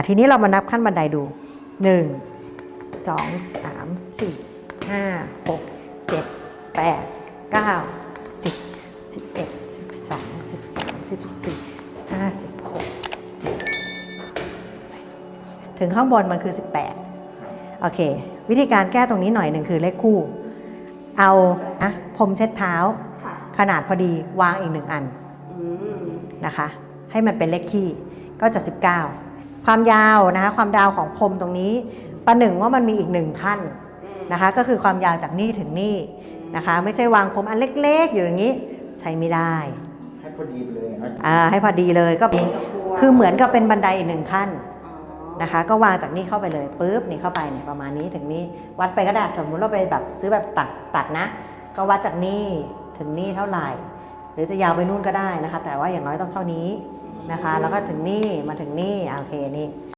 อ่ทีนี้เรามานับขั้นบันไดดู 1 2 3 4 5 6 7 8 9 10 11 12 13 14 15 16 17ถึงข้างบนมันคือ 18 โอเค วิธีการแก้ตรงนี้หน่อยหนึ่งคือเลขคู่ เอาอะพรมเช็ดเท้า ขนาดพอดีวางอีกหนึ่งอันนะคะ ให้มันเป็นเลขคี่ก็จะ 19 ความยาวนะคะความยาวของพรมตรงนี้ประหนึ่งว่ามันมีอีกหนึ่งขั้นนะคะ ก็คือความยาวจากนี่ถึงนี่นะคะ ไม่ใช่วางพรมอันเล็กๆ อยู่อย่างนี้ใช้ไม่ได้ ให้พอดีไปเลยนะอ่าให้พอดีเลยก็เป็นคือเหมือนกับเป็นบันไดอีกหนึ่งขั้นนะคะ ก็วางจากนี่เข้าไปเลยปุ๊บนี่เข้าไปเนี่ยประมาณนี้ถึงนี้ วัดไปก็ได้สมมุติเราไปแบบซื้อแบบตัดตัดนะ ก็วัดจากนี่ถึงนี่เท่าไหร่ หรือจะยาวไปนู่นก็ได้นะคะ แต่ว่าอย่างน้อยต้องเท่านี้ นะคะ แล้วก็ถึงนี่มาถึงนี่โอเคนี่